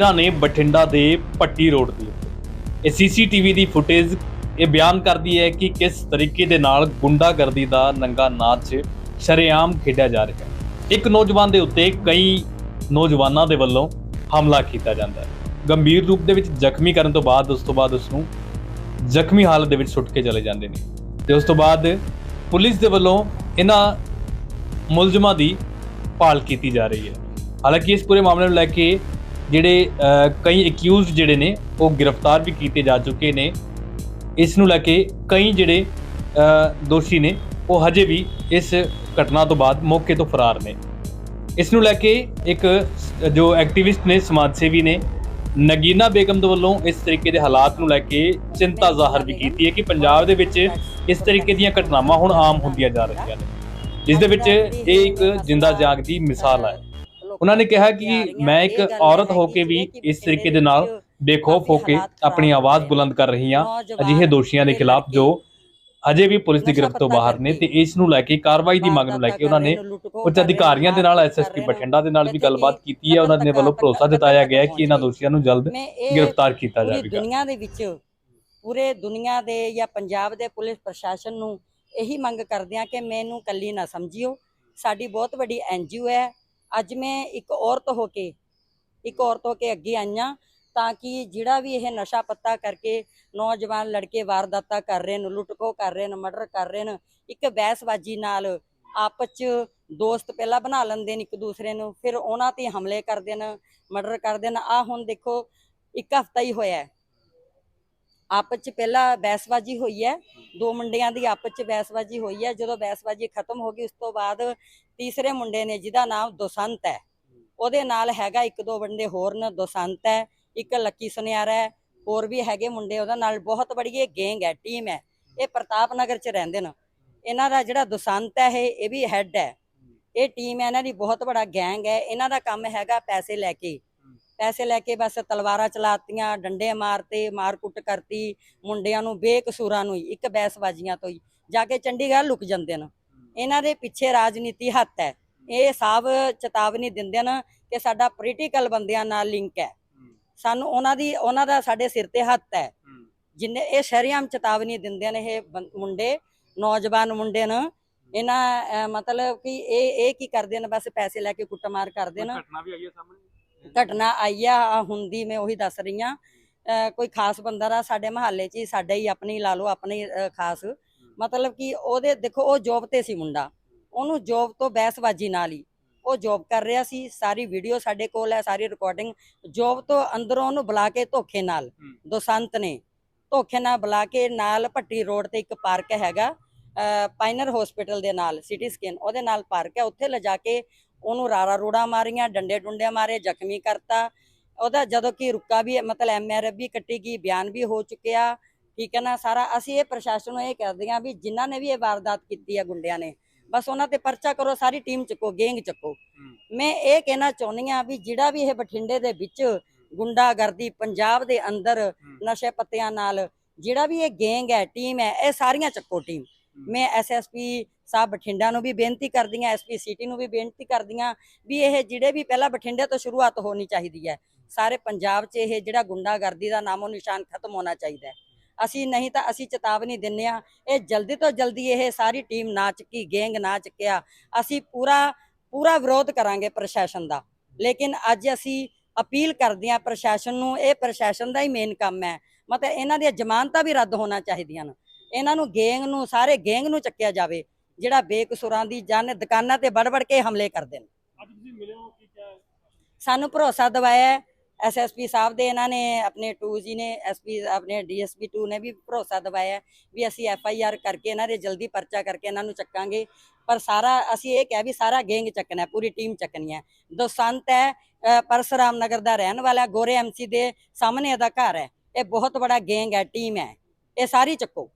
ਇਹਨਾਂ ਨੇ ਬਠਿੰਡਾ ਦੇ ਪੱਟੀ ਰੋਡ ਦੀ। ਇਹ ਸੀਸੀਟੀਵੀ ਦੀ ਫੁਟੇਜ ਇਹ ਬਿਆਨ ਕਰਦੀ ਹੈ ਕਿ ਕਿਸ ਤਰੀਕੇ ਦੇ ਨਾਲ ਗੁੰਡਾਗਰਦੀ ਦਾ ਨੰਗਾ ਨਾਚ ਸ਼ਰੇਆਮ ਖੇਡਿਆ ਜਾ ਰਿਹਾ ਹੈ। ਇੱਕ ਨੌਜਵਾਨ ਦੇ ਉੱਤੇ ਕਈ ਨੌਜਵਾਨਾਂ ਦੇ ਵੱਲੋਂ ਹਮਲਾ ਕੀਤਾ ਜਾਂਦਾ ਹੈ। ਗੰਭੀਰ ਰੂਪ ਦੇ ਵਿੱਚ ਜ਼ਖਮੀ ਕਰਨ ਤੋਂ ਬਾਅਦ ਉਸ ਤੋਂ ਬਾਅਦ ਉਸ ਨੂੰ ਜ਼ਖਮੀ ਹਾਲਤ ਦੇ ਵਿੱਚ ਸੁੱਟ ਕੇ ਚਲੇ ਜਾਂਦੇ ਨੇ। ਤੇ ਉਸ ਤੋਂ ਬਾਅਦ ਪੁਲਿਸ ਦੇ ਵੱਲੋਂ ਇਹਨਾਂ ਮੁਲਜ਼ਮਾਂ ਦੀ ਭਾਲ ਕੀਤੀ ਜਾ ਰਹੀ ਹੈ। ਹਾਲਾਂਕਿ ਇਸ ਪੂਰੇ ਮਾਮਲੇ ਨੂੰ ਲੈ ਕੇ ਜਿਹੜੇ ਕਈ ਅਕਿਊਜ਼ਡ ਜਿਹੜੇ ਨੇ, ਉਹ ਗ੍ਰਿਫਤਾਰ ਵੀ ਕੀਤੇ ਜਾ ਚੁੱਕੇ ਨੇ। ਇਸ ਨੂੰ ਲੈ ਕੇ ਕਈ ਜਿਹੜੇ ਦੋਸ਼ੀ ਨੇ, ਉਹ ਹਜੇ ਵੀ ਇਸ ਘਟਨਾ ਤੋਂ ਬਾਅਦ ਮੌਕੇ ਤੋਂ ਫਰਾਰ ਨੇ। ਇਸ ਨੂੰ ਲੈ ਕੇ ਇੱਕ ਜੋ ਐਕਟਿਵਿਸਟ ਨੇ, ਸਮਾਜ ਸੇਵੀ ਨੇ, ਨਗੀਨਾ ਬੇਗਮ ਦੇ ਵੱਲੋਂ ਇਸ ਤਰੀਕੇ ਦੇ ਹਾਲਾਤ ਨੂੰ ਲੈ ਕੇ ਚਿੰਤਾ ਜ਼ਾਹਰ ਵੀ ਕੀਤੀ ਹੈ ਕਿ ਪੰਜਾਬ ਦੇ ਵਿੱਚ ਇਸ ਤਰੀਕੇ ਦੀਆਂ ਘਟਨਾਵਾਂ ਹੁਣ ਆਮ ਹੁੰਦੀਆਂ ਜਾ ਰਹੀਆਂ ਨੇ। ਜਿਸ ਦੇ ਵਿੱਚ ਇਹ ਇੱਕ ਜਿੰਦਾ ਜਾਗਦੀ ਮਿਸਾਲ ਹੈ। ਉਹਨਾਂ ਨੇ ਕਿਹਾ ਕਿ ਮੈਂ ਇੱਕ ਔਰਤ ਹੋ ਕੇ ਵੀ ਇਸ ਤਰੀਕੇ ਦੇ ਨਾਲ ਬੇਖੌਫ ਹੋ ਕੇ ਆਪਣੀ ਆਵਾਜ਼ ਬੁਲੰਦ ਕਰ ਰਹੀ ਹਾਂ ਅਜਿਹੇ ਦੋਸ਼ੀਆਂ ਦੇ ਖਿਲਾਫ ਜੋ ਅਜੇ ਵੀ ਪੁਲਿਸ ਦੀ ਗ੍ਰਿਫਤ ਤੋਂ ਬਾਹਰ ਨੇ ਤੇ ਇਸ ਨੂੰ ਲੈ ਕੇ ਕਾਰਵਾਈ ਦੀ ਮੰਗ ਨੂੰ ਲੈ ਕੇ ਉਹਨਾਂ ਨੇ ਉੱਚ ਅਧਿਕਾਰੀਆਂ ਦੇ ਨਾਲ ਐਸਐਸਪੀ ਬਠਿੰਡਾ ਦੇ ਨਾਲ ਵੀ ਗੱਲਬਾਤ ਕੀਤੀ ਹੈ ਉਹਨਾਂ ਨੇ ਵੱਲੋਂ ਭਰੋਸਾ ਜਤਾਇਆ ਗਿਆ ਕਿ ਇਹਨਾਂ ਦੋਸ਼ੀਆਂ ਨੂੰ ਜਲਦ ਗ੍ਰਿਫਤਾਰ ਕੀਤਾ ਜਾਵੇਗਾ। ਦੁਨੀਆ ਦੇ ਵਿੱਚ ਪੂਰੇ ਦੁਨੀਆ ਦੇ ਜਾਂ ਪੰਜਾਬ ਦੇ ਪੁਲਿਸ ਪ੍ਰਸ਼ਾਸਨ ਨੂੰ ਇਹੀ ਮੰਗ ਕਰਦੇ ਆ ਕਿ ਮੈਨੂੰ ਕੱਲੀ ਨਾ ਸਮਝਿਓ। ਸਾਡੀ ਬਹੁਤ ਵੱਡੀ ਐਨਜੀਓ ਹੈ ਅੱਜ ਮੈਂ ਇੱਕ ਔਰਤ ਹੋ ਕੇ, ਇੱਕ ਔਰਤ ਹੋ ਕੇ ਅੱਗੇ ਆਈਆਂ ਤਾਂ ਕਿ ਜਿਹੜਾ ਵੀ ਇਹ ਨਸ਼ਾ ਪੱਤਾ ਕਰਕੇ ਨੌਜਵਾਨ ਲੜਕੇ ਵਾਰਦਾਤਾਂ ਕਰ ਰਹੇ ਨੇ, ਲੁੱਟਖੋ ਕਰ ਰਹੇ ਨੇ, ਮਰਡਰ ਕਰ ਰਹੇ ਨੇ, ਇੱਕ ਬਹਿਸਬਾਜ਼ੀ ਨਾਲ ਆਪਸ ਚ ਦੋਸਤ ਪਹਿਲਾਂ ਬਣਾ ਲੈਂਦੇ ਨੇ ਇੱਕ ਦੂਸਰੇ ਨੂੰ, ਫਿਰ ਉਹਨਾਂ ਤੇ ਹਮਲੇ ਕਰਦੇ ਨੇ, ਮਰਡਰ ਕਰਦੇ ਨੇ। ਆ ਹੁਣ ਦੇਖੋ, ਇੱਕ ਹਫਤਾ ਹੀ ਹੋਇਆ ਆਪਸ ਚ ਪਹਿਲਾਂ ਬਹਿਸਬਾਜ਼ੀ ਹੋਈ ਹੈ। ਦੋ ਮੁੰਡਿਆਂ ਦੀ ਆਪਸ ਚ ਬਹਿਸਬਾਜ਼ੀ ਹੋਈ ਹੈ। ਜਦੋਂ ਬਹਿਸਬਾਜ਼ੀ ਖਤਮ ਹੋ ਗਈ, ਉਸ ਤੋਂ ਬਾਅਦ ਤੀਸਰੇ ਮੁੰਡੇ ਨੇ, ਜਿਹਦਾ ਨਾਮ ਦੁਸੰਤ ਹੈ, ਉਹਦੇ ਨਾਲ ਹੈਗਾ ਇੱਕ ਦੋ ਬੰਦੇ ਹੋਰ ਨੇ, ਦੁਸੰਤ ਹੈ, ਇੱਕ ਲੱਕੀ ਸੁਨਿਆਰਾ ਹੈ, ਹੋਰ ਵੀ ਹੈਗੇ ਮੁੰਡੇ ਉਹਦੇ ਨਾਲ। ਬਹੁਤ ਬੜੀ ਇਹ ਗੈਂਗ ਹੈ, ਟੀਮ ਹੈ। ਇਹ ਪ੍ਰਤਾਪ ਨਗਰ ਚ ਰਹਿੰਦੇ ਨੇ। ਇਹਨਾਂ ਦਾ ਜਿਹੜਾ ਦੁਸੰਤ ਹੈ ਇਹ ਵੀ ਹੈੱਡ ਹੈ। ਇਹ ਟੀਮ ਹੈ, ਇਹਨਾਂ ਦੀ ਬਹੁਤ ਬੜਾ ਗੈਂਗ ਹੈ। ਇਹਨਾਂ ਦਾ ਕੰਮ ਹੈਗਾ ਪੈਸੇ ਲੈ ਕੇ। ਪੈਸੇ ਲੈ ਕੇ ਬਸ ਤਲਵਾਰਾਂ ਚਲਾਤੀਆਂ ਡੰਡੇ ਮਾਰਤੇ ਮਾਰ ਕਰਤੀ ਮੁੰਡਿਆਂ ਨੂੰ ਬੇਕਸੂਰਾਂ ਨੂੰ ਹੀ, ਇੱਕ ਬੈਸਬਾਜ਼ੀਆਂ ਤੋਂ ਹੀ ਜਾ ਕੇ ਚੰਡੀਗੜ੍ਹ ਲੁਕ ਜਾਂਦੇ ਨੇ ਇਹਨਾਂ ਦੇ ਪਿੱਛੇ ਰਾਜਨੀਤੀ ਹੱਥ ਹੈ। ਇਹ ਸਭ ਚੇਤਾਵਨੀ ਦਿੰਦੇ ਨੇ ਕਿ ਸਾਡਾ ਪੋਲੀਟੀਕਲ ਬੰਦਿਆਂ ਨਾਲ ਲਿੰਕ ਹੈ। ਸਾਨੂੰ ਉਹਨਾਂ ਦੀ ਉਹਨਾਂ ਦਾ ਸਾਡੇ ਸਿਰ ਤੇ ਹੱਥ ਹੈ। ਜਿੰਨੇ ਇਹ ਸ਼ਰਿਆਮ ਚੇਤਾਵਨੀ ਦਿੰਦੇ ਨੇ ਇਹ ਮੁੰਡੇ ਨੌਜਵਾਨ ਮੁੰਡੇ ਨੇ ਇਹਨਾਂ ਮਤਲਬ ਕਿ ਇਹ ਇਹ ਕੀ ਕਰਦੇ ਨੇ ਬਸ ਪੈਸੇ ਲੈ ਕੇ ਕੁੱਟਮਾਰ ਕਰਦੇ ਨੇ ਘਟਨਾ ਵੀ ਆਈ ਹੈ ਸਾਹਮਣੇ? ਘਟਨਾ ਆਈ ਆ ਹੁੰਦੀ ਮੈਂ ਉਹੀ ਦੱਸ ਰਹੀ ਆ ਕੋਈ ਖਾਸ ਬੰਦਾ ਦਾ ਸਾਡੇ ਮਹੱਲੇ 'ਚ ਹੀ ਸਾਡਾ ਹੀ ਆਪਣੀ ਲਾ ਲਓ ਆਪਣੀ ਖਾਸ। ਮਤਲਬ ਕਿ ਉਹਦੇ ਦੇਖੋ ਉਹ ਜੋਬ ਤੇ ਸੀ ਮੁੰਡਾ। ਉਹਨੂੰ ਜੋਬ ਤੋਂ ਬਹਿਸਬਾਜ਼ੀ ਨਾਲ ਹੀ ਉਹ ਜੋਬ ਕਰ ਰਿਹਾ ਸੀ। ਸਾਰੀ ਵੀਡੀਓ ਸਾਡੇ ਕੋਲ ਹੈ ਸਾਰੀ ਰਿਕਾਰਡਿੰਗ ਜੋਬ ਤੋਂ ਅੰਦਰੋਂ ਉਹਨੂੰ ਬੁਲਾ ਕੇ ਧੋਖੇ ਨਾਲ ਦੋਸੰਤ ਨੇ ਧੋਖੇ ਨਾਲ ਬੁਲਾ ਕੇ ਨਾਲ ਭੱਟੀ ਰੋਡ ਤੇ ਇੱਕ ਪਾਰਕ ਹੈਗਾ ਪਾਈਨਰ ਹਸਪੀਟਲ ਦੇ ਨਾਲ ਸਿਟੀ ਸਕੈਨ ਉਹਦੇ ਨਾਲ ਪਾਰਕ ਹੈ। ਉੱਥੇ ਲਿਜਾ ਕੇ ਉਹਨੂੰ ਰਾਰਾ ਰੂੜਾ ਮਾਰੀਆਂ ਡੰਡੇ ਡੁੰਡੇ ਮਾਰੇ ਜ਼ਖਮੀ ਕਰਤਾ। ਉਹਦਾ ਜਦੋਂ ਕਿ ਰੁੱਕਾ ਵੀ ਮਤਲਬ ਐਮਆਰਐਫ ਵੀ ਕੱਟੀ ਗਈ ਬਿਆਨ ਵੀ ਹੋ ਚੁੱਕਿਆ। ਠੀਕ ਹੈ ਨਾ ਸਾਰਾ ਅਸੀਂ ਇਹ ਪ੍ਰਸ਼ਾਸਨ ਨੂੰ ਇਹ ਕਰਦੇ ਹਾਂ ਵੀ ਜਿਨ੍ਹਾਂ ਨੇ ਵੀ ਇਹ ਵਾਰਦਾਤ ਕੀਤੀ ਹੈ ਗੁੰਡਿਆਂ ਨੇ ਬਸ ਉਹਨਾਂ ਤੇ ਪਰਚਾ ਕਰੋ ਸਾਰੀ ਟੀਮ ਚੱਕੋ ਗੈਂਗ ਚੱਕੋ। ਮੈਂ ਇਹ ਕਹਿਣਾ ਚਾਹੁੰਦੀ ਹਾਂ ਵੀ ਜਿਹੜਾ ਵੀ ਇਹ ਬਠਿੰਡੇ ਦੇ ਵਿੱਚ ਗੁੰਡਾਗਰਦੀ ਪੰਜਾਬ ਦੇ ਅੰਦਰ ਨਸ਼ੇ ਪੱਤਿਆਂ ਨਾਲ ਜਿਹੜਾ ਵੀ ਇਹ ਗੈਂਗ ਹੈ ਟੀਮ ਹੈ ਇਹ ਸਾਰੀਆਂ ਚੱਕੋ ਟੀਮ। ਮੈਂ ਐਸਐਸਪੀ ਸਾਹਿਬ ਬਠਿੰਡਾ ਨੂੰ ਵੀ ਬੇਨਤੀ ਕਰਦੀ ਹਾਂ ਐਸਪੀ ਸਿਟੀ ਨੂੰ ਵੀ ਬੇਨਤੀ ਕਰਦੀ ਹਾਂ ਵੀ ਇਹ ਜਿਹੜੇ ਵੀ ਪਹਿਲਾਂ ਬਠਿੰਡੇ ਤੋਂ ਸ਼ੁਰੂਆਤ ਹੋਣੀ ਚਾਹੀਦੀ ਹੈ। ਸਾਰੇ ਪੰਜਾਬ 'ਚ ਇਹ ਜਿਹੜਾ ਗੁੰਡਾਗਰਦੀ ਦਾ ਨਾਮੋ ਨਿਸ਼ਾਨ ਖਤਮ ਹੋਣਾ ਚਾਹੀਦਾ ਹੈ। ਅਸੀਂ ਨਹੀਂ ਤਾਂ ਅਸੀਂ ਚੇਤਾਵਨੀ ਦਿੰਨੇ ਆ ਇਹ ਜਲਦੀ ਤੋਂ ਜਲਦੀ ਇਹ ਸਾਰੀ ਟੀਮ ਨਾ ਚੁੱਕੀ, ਗੈਂਗ ਨਾ ਚੁੱਕਿਆ, ਅਸੀਂ ਪੂਰਾ ਪੂਰਾ ਵਿਰੋਧ ਕਰਾਂਗੇ ਪ੍ਰਸ਼ਾਸਨ ਦਾ। ਲੇਕਿਨ ਅੱਜ ਅਸੀਂ ਅਪੀਲ ਕਰਦੇ ਹਾਂ ਪ੍ਰਸ਼ਾਸਨ ਨੂੰ, ਇਹ ਪ੍ਰਸ਼ਾਸਨ ਦਾ ਹੀ ਮੇਨ ਕੰਮ ਹੈ। ਮਤਲਬ ਇਹਨਾਂ ਦੀਆਂ ਜ਼ਮਾਨਤਾਂ ਵੀ ਰੱਦ ਹੋਣਾ ਚਾਹੀਦੀਆਂ ਨੇ ਇਹਨਾਂ ਨੂੰ ਗੈਂਗ ਨੂੰ, ਸਾਰੇ ਗੈਂਗ ਨੂੰ ਚੱਕਿਆ ਜਾਵੇ। ਜਿਹੜਾ ਬੇਕਸੂਰਾਂ ਦੀ ਜਾਨ ਦੁਕਾਨਾਂ ਤੇ ਵੜ ਵੜ ਕੇ ਹਮਲੇ ਕਰਦੇ ਨੇ। ਅੱਜ ਤੁਸੀਂ ਮਿਲੇ ਹੋ ਕੀ ਕਿਹਾ ਸਾਨੂੰ ਭਰੋਸਾ ਦਿਵਾਇਆ ਐਸਐਸਪੀ ਸਾਹਿਬ ਦੇ ਇਹਨਾਂ ਨੇ ਆਪਣੇ 2 ਜੀ ਨੇ ਐਸਪੀ ਆਪਣੇ ਡੀਐਸਪੀ 2 ਨੇ ਵੀ ਭਰੋਸਾ ਦਿਵਾਇਆ ਵੀ ਅਸੀਂ ਐਫਆਈਆਰ ਕਰਕੇ ਇਹਨਾਂ ਦੇ ਜਲਦੀ ਪਰਚਾ ਕਰਕੇ ਇਹਨਾਂ ਨੂੰ ਚੱਕਾਂਗੇ। ਪਰ ਸਾਰਾ ਅਸੀਂ ਇਹ ਕਹਿ ਵੀ ਸਾਰਾ ਗੈਂਗ ਚੱਕਣਾ ਹੈ, ਪੂਰੀ ਟੀਮ ਚੱਕਣੀ ਹੈ। ਦੋਸੰਤ ਹੈ ਪਰਸਰਾਮ ਨਗਰ ਦਾ ਰਹਿਣ ਵਾਲਾ ਗੋਰੇ ਐਮਸੀ ਦੇ ਸਾਹਮਣੇ ਇਹਦਾ ਘਰ ਹੈ। ਇਹ ਬਹੁਤ ਬੜਾ ਗੈਂਗ ਹੈ ਟੀਮ ਹੈ। ਇਹ ਸਾਰੀ ਚੱਕੋ।